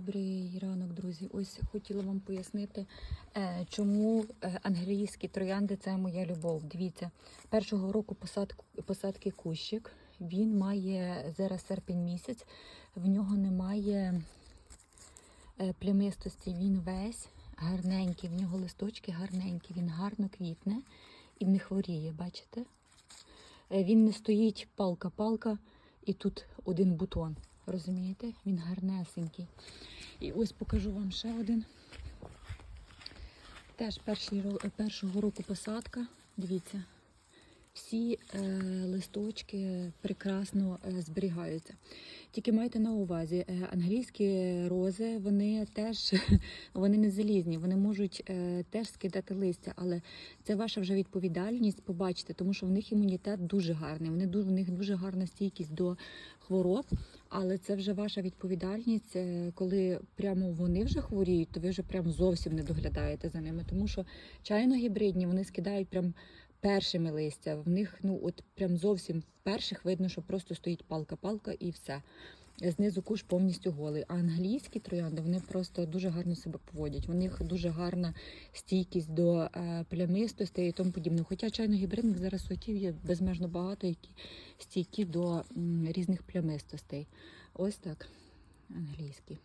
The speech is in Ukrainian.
Добрий ранок, друзі. Ось хотіла вам пояснити, е, чому е, англійські троянди це моя любов. Дивіться, першого року посадку, посадки кущик. Він має зараз серпень місяць, в нього немає е, плямистості. Він весь гарненький, в нього листочки гарненькі, він гарно квітне і не хворіє, бачите? Він не стоїть палка-палка і тут один бутон. Розумієте? Він гарнесенький. І ось покажу вам ще один. Теж перший, ро- першого року посадка. Дивіться, всі е, листочки прекрасно е, зберігаються. Тільки майте на увазі, е, англійські рози, вони теж вони не залізні, вони можуть е, теж скидати листя, але це ваша вже відповідальність побачити, тому що в них імунітет дуже гарний. Вони в них дуже гарна стійкість до хвороб. Але це вже ваша відповідальність, е, коли прямо вони вже хворіють, то ви вже прям зовсім не доглядаєте за ними. Тому що чайно-гібридні вони скидають прям першими листя. В них ну от прям зовсім в перших видно, що просто стоїть палка-палка і все. Знизу куш повністю голий. А англійські троянди вони просто дуже гарно себе поводять. У них дуже гарна стійкість до е, плямистостей і тому подібне. Хоча чайно-гібридних зараз сортів є безмежно багато, які стійкі до різних плямистостей. Ось так англійські.